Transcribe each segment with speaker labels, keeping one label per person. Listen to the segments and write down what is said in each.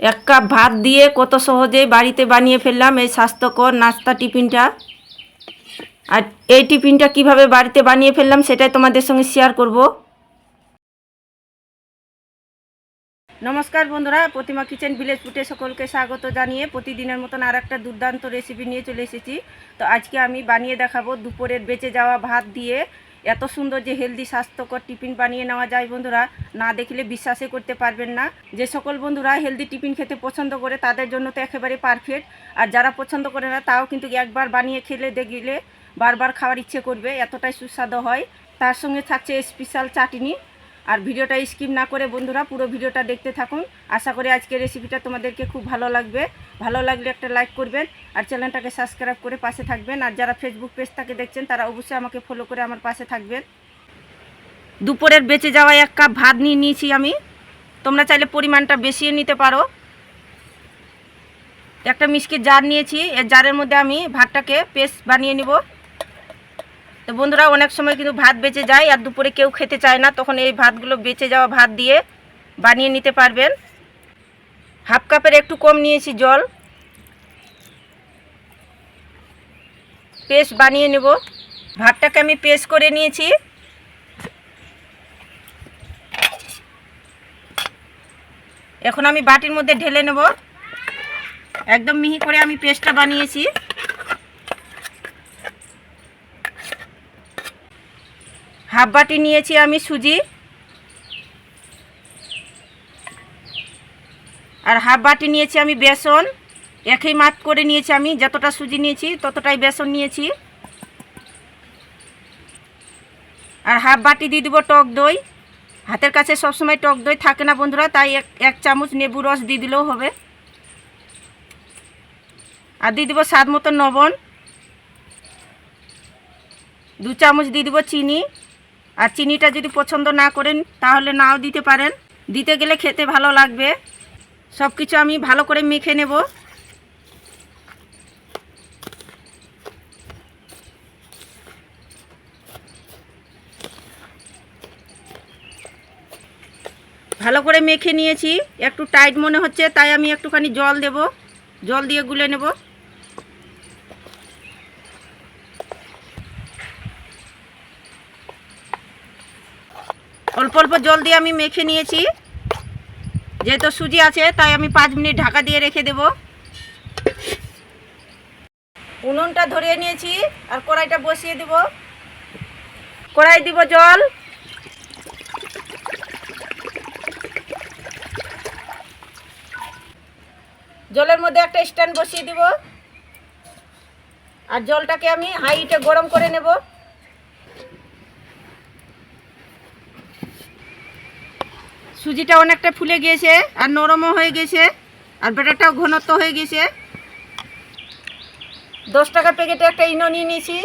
Speaker 1: এক কাপ ভাত দিয়ে কত সহজেই বাড়িতে বানিয়ে ফেললাম এই স্বাস্থ্যকর নাস্তা টিফিনটা। আর এই টিফিনটা কীভাবে বাড়িতে বানিয়ে ফেললাম সেটাই তোমাদের সঙ্গে শেয়ার করব। নমস্কার বন্ধুরা, প্রতিমা কিচেন ভিলেজ ফুটে সকলকে স্বাগত জানিয়ে প্রতিদিনের মতন আর একটা দুর্দান্ত রেসিপি নিয়ে চলে এসেছি। তো আজকে আমি বানিয়ে দেখাবো দুপুরের বেঁচে যাওয়া ভাত দিয়ে এত সুন্দর যে হেলদি স্বাস্থ্যকর টিফিন বানিয়ে নেওয়া যায় বন্ধুরা, না দেখলে বিশ্বাসই করতে পারবেন না। যে সকল বন্ধুরা হেলদি টিফিন খেতে পছন্দ করে, তাদের জন্য তো একেবারে পারফেক্ট আর যারা পছন্দ করে না, তাও কিন্তু একবার বানিয়ে খেলে দেখলে বারবার খাওয়ার ইচ্ছে করবে, এতটাই সুস্বাদু হয়। তার সঙ্গে থাকছে স্পেশাল চাটনি। আর ভিডিওটা স্কিপ না করে বন্ধুরা পুরো ভিডিওটা দেখতে থাকুন। আশা করি আজকের রেসিপিটা তোমাদেরকে খুব ভালো লাগবে। ভালো লাগলে একটা লাইক করবেন আর চ্যানেলটাকে সাবস্ক্রাইব করে পাশে থাকবেন। আর যারা ফেসবুক পেজটাকে দেখছেন, তারা অবশ্যই আমাকে ফলো করে আমার পাশে থাকবেন। দুপুরের বেঁচে যাওয়া এক কাপ ভাত নিয়ে নিয়েছি আমি। তোমরা চাইলে পরিমাণটা বেশিয়ে নিতে পারো। একটা মিষ্টির জার নিয়েছি। এর জারের মধ্যে আমি ভাতটাকে পেস্ট বানিয়ে নিব। তো বন্ধুরা, অনেক সময় কিন্তু ভাত বেঁচে যায় আর দুপুরে কেউ খেতে চায় না, তখন এই ভাতগুলো বেঁচে যাওয়া ভাত দিয়ে বানিয়ে নিতে পারবেন। হাফ কাপের একটু কম নিয়েছি জল। পেস্ট বানিয়ে নেব। ভাতটাকে আমি পেস্ট করে নিয়েছি। এখন আমি বাটির মধ্যে ঢেলে নেব। একদম মিহি করে আমি পেস্টটা বানিয়েছি। হাফ বাটি নিয়েছি আমি, সুজি। আর হাফ বাটি নিয়েছি আমি বেসন। একই মাপ করে নিয়েছি আমি, যতটা সুজি নিয়েছি, ততটাই বেসন নিয়েছি। আর হাফ বাটি দিয়ে দেবো টক দই। হাতের কাছে সবসময় টক দই থাকে না বন্ধুরা, তাই এক এক চামচ নেবু রস দিয়ে দিলেও হবে। আর দিয়ে দেবো স্বাদ মতো লবণ। দু চামচ দিয়ে দেবো চিনি। আর চিনিটা যদি পছন্দ না করেন, তাহলে নাও দিতে পারেন। দিতে গেলে খেতে ভালো লাগবে। সব কিছু আমি ভালো করে মেখে নেব। ভালো করে মেখে নিয়েছি। একটু টাইট মনে হচ্ছে, তাই আমি একটুখানি জল দেব। জল দিয়ে গুলে নেব। অল্প জল দিয়ে আমি মেখে নিয়েছি। যেহেতু সুজি আছে, তাই আমি পাঁচ মিনিট ঢাকা দিয়ে রেখে দেব। উনুনটা ধরিয়ে নিয়েছি আর কড়াইটা বসিয়ে দেব। কড়াই দিব জল। জলের মধ্যে একটা স্ট্যান্ড বসিয়ে দিব। আর জলটাকে আমি হাইটে গরম করে নেব। সুজিটা অনেকটা ফুলে গিয়েছে, আর নরমও হয়ে গেছে আর ব্যাটারটাও ঘনত্ব হয়ে গেছে দশ টাকা প্যাকেটে একটা ইনো নিয়ে নিয়েছি।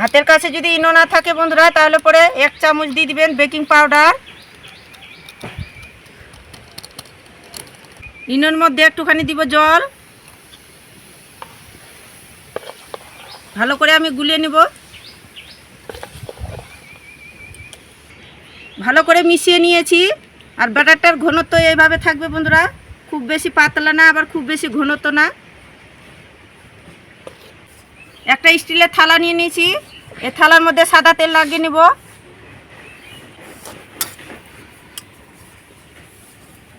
Speaker 1: হাতের কাছে যদি ইনো না থাকে বন্ধুরা, তাহলে পরে এক চামচ দিয়ে দিবেন বেকিং পাউডার। ইনোর মধ্যে একটুখানি দিব জল। ভালো করে আমি গুলিয়ে নেব। ভালো করে মিশিয়ে নিয়েছি। আর ব্যাটারটার ঘনত্ব এইভাবে থাকবে বন্ধুরা। খুব বেশি পাতলা না, আবার খুব বেশি ঘনত্ব না। একটা স্টিলের থালা নিয়ে নিয়েছি। এ থালার মধ্যে সাদা তেল লাগিয়ে নেব।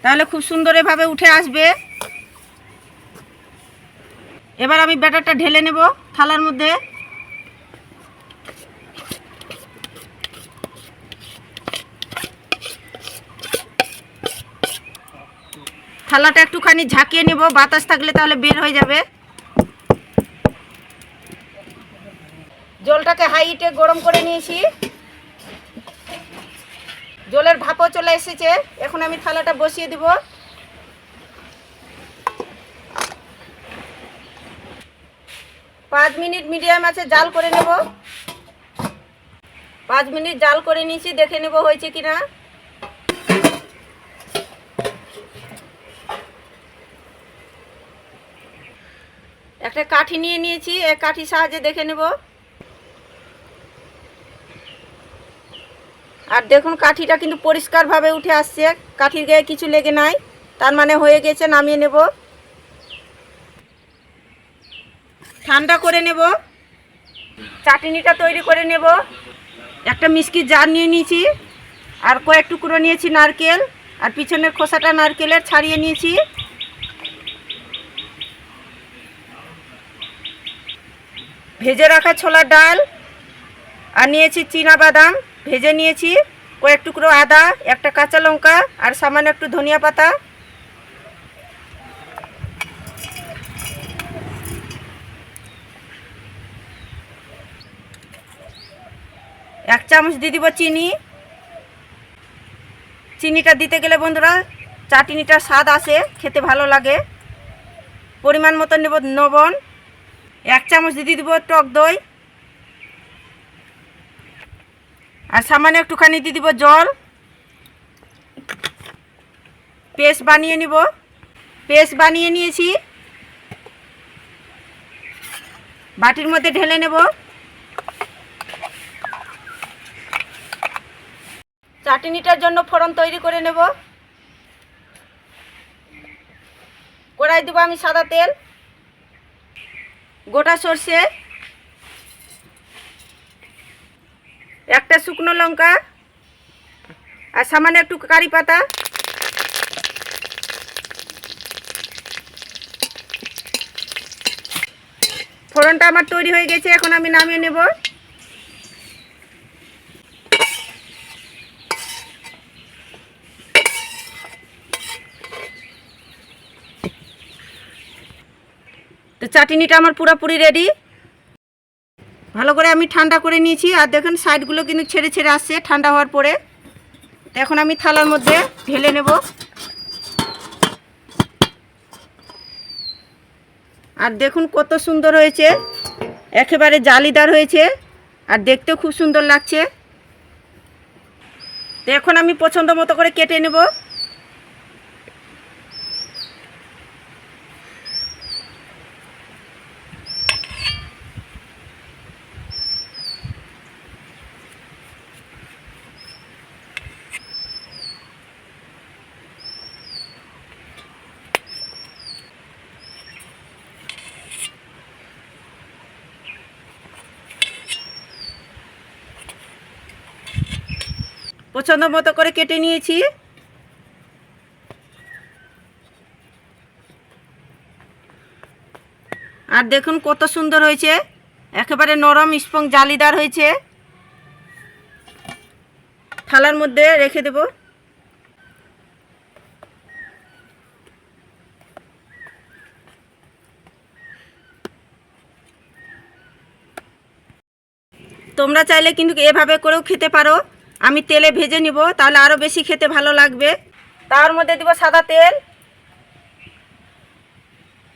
Speaker 1: তাহলে খুব সুন্দর এভাবে উঠে আসবে। এবার আমি ব্যাটারটা ঢেলে নেব থালার মধ্যে। থালাটা একটুখানি ঝাঁকিয়ে নেব, বাতাস থাকলে তাহলে বের হয়ে যাবে। জলটাকে হাইটে গরম করে নিয়েছি। জলের ভাপও চলে এসেছে। এখন আমি থালাটা বসিয়ে দিব। পাঁচ মিনিট মিডিয়াম আছে, জাল করে নেব। পাঁচ মিনিট জাল করে নিয়েছি, দেখে নেব হয়েছে কিনা। একটা কাঠি নিয়ে নিয়েছি এই কাঠির সাহায্যে দেখে নেব। আর দেখুন, কাঠিটা কিন্তু পরিষ্কারভাবে উঠে আসছে। কাঠির গায়ে কিছু লেগে নাই, তার মানে হয়ে গেছে, নামিয়ে নেব। ঠান্ডা করে নেব। চাটনিটা তৈরি করে নেব। একটা মিষ্টির জার নিয়ে নিয়েছি, আর কয়েক টুকরো নিয়েছি নারকেল, আর পিছনের খোসাটা নারকেলের ছাড়িয়ে নিয়েছি। ভেজে রাখা ছোলার ডাল আর নিয়েছি চীনা বাদাম। ভেজে নিয়েছি কয়েক টুকরো আদা, একটা কাঁচা লঙ্কা আর সামান্য একটু ধনিয়া পাতা। এক চামচ দিয়ে দিব চিনি। চিনিটা দিতে গেলে বন্ধুরা চাটনিটার স্বাদ আসে, খেতে ভালো লাগে। পরিমাণ মতো নেব লবণ। এক চামচ দিয়ে দিব টক দই। আর সামান্য একটুখানি দিয়ে দিব জল। পেস্ট বানিয়ে নিব। পেস্ট বানিয়ে নিয়েছি। বাটির মধ্যে ঢেলে নেব। চাটনিটার জন্য ফোড়ন তৈরি করে নেব। কড়াই দেবো আমি সাদা তেল। গোটা সর্ষে, একটা শুকনো লঙ্কা, আর সামান্য একটু কারি পাতা। ফোড়নটা আমার তৈরি হয়ে গেছে, এখন আমি নামিয়ে নেব। তো চাটনিটা আমার পুরোপুরি রেডি ভালো করে আমি ঠান্ডা করে নিয়েছি। আর দেখুন সাইডগুলো কিন্তু ছেড়ে ছেড়ে আসছে ঠান্ডা হওয়ার পরে। এখন আমি থালার মধ্যে ঢেলে নেব। আর দেখুন, কত সুন্দর হয়েছে। একেবারে জালিদার হয়েছে। আর দেখতেও খুব সুন্দর লাগছে। তো এখন আমি পছন্দ মতো করে কেটে নেব। পছন্দ মতো করে কেটে নিয়েছি। আর দেখুন কত সুন্দর হয়েছে। একেবারে নরম স্পং জালিদার হয়েছে। থালার মধ্যে রেখে দেব। তোমরা চাইলে কিন্তু এভাবে করেও খেতে পারো। আমি তেলে ভেজে নিব, তাহলে আরও বেশি খেতে ভালো লাগবে। তার মধ্যে দিব সাদা তেল।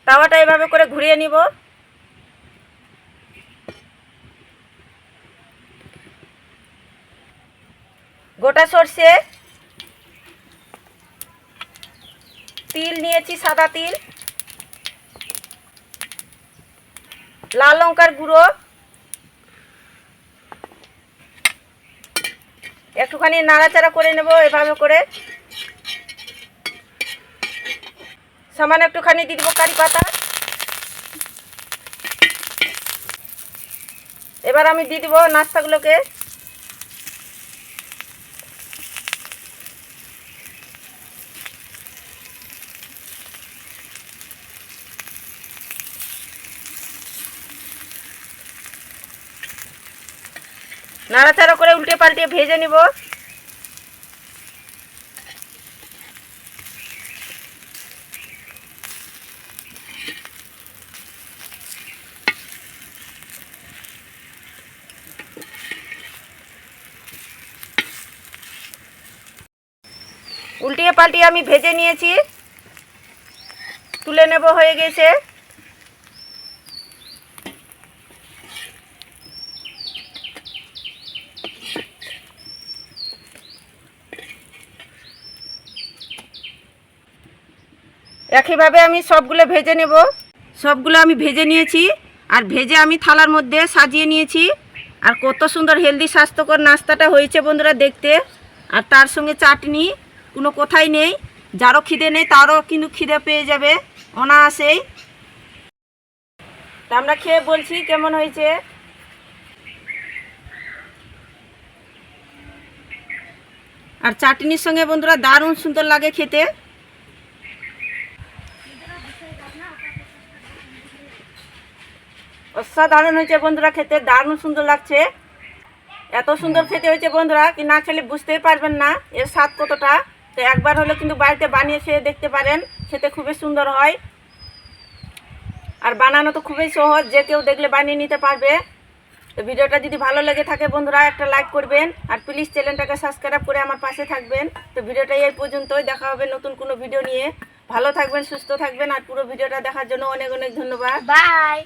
Speaker 1: তাওয়াটা এভাবে করে ঘুরিয়ে নিব। গোটা সর্ষে। তিল নিয়েছি সাদা তিল। লাল লঙ্কার গুঁড়ো। একটুখানি নাড়াচাড়া করে নেব এভাবে করে। সামান্য একটুখানি দিয়ে দেবো কারি পাতা। এবার আমি দিয়ে দেবো নাস্তাগুলোকে। নাড়াচাড়া করে উল্টে পাল্টে ভেজে নিব। উল্টিয়ে পাল্টিয়ে আমি ভেজে নিয়েছি। তুলে নেব হয়ে গেছে। একইভাবে আমি সবগুলো ভেজে নেব। সবগুলো আমি ভেজে নিয়েছি, আর ভেজে আমি থালার মধ্যে সাজিয়ে নিয়েছি। আর কত সুন্দর হেলদি, স্বাস্থ্যকর নাস্তাটা হয়েছে বন্ধুরা দেখতে। আর তার সঙ্গে চাটনি, কোনো কথাই নেই। যারও খিদে নেই, তারও কিন্তু খিদে পেয়ে যাবে, অনায়াসেই। তা আমরা খেয়ে বলছি কেমন হয়েছে। আর চাটনির সঙ্গে বন্ধুরা দারুণ সুন্দর লাগে খেতে। অসাধারণ হয়েছে বন্ধুরা, খেতে দারুণ সুন্দর লাগছে। এত সুন্দর খেতে হয়েছে বন্ধুরা কি না খেলে বুঝতেই পারবেন না, এর স্বাদ কতটা। তো একবার হলে কিন্তু বাড়িতে বানিয়ে খেয়ে দেখতে পারেন, খেতে খুবই সুন্দর হয়। আর বানানো তো খুবই সহজ, যে কেউ দেখলে বানিয়ে নিতে পারবে। তো ভিডিওটা যদি ভালো লেগে থাকে বন্ধুরা, একটা লাইক করবেন, আর প্লিজ চ্যানেলটাকে সাবস্ক্রাইব করে আমার পাশে থাকবেন। তো ভিডিওটা এই পর্যন্তই, দেখা হবে নতুন কোনো ভিডিও নিয়ে। ভালো থাকবেন, সুস্থ থাকবেন, আর পুরো ভিডিওটা দেখার জন্য অনেক অনেক ধন্যবাদ।
Speaker 2: বাই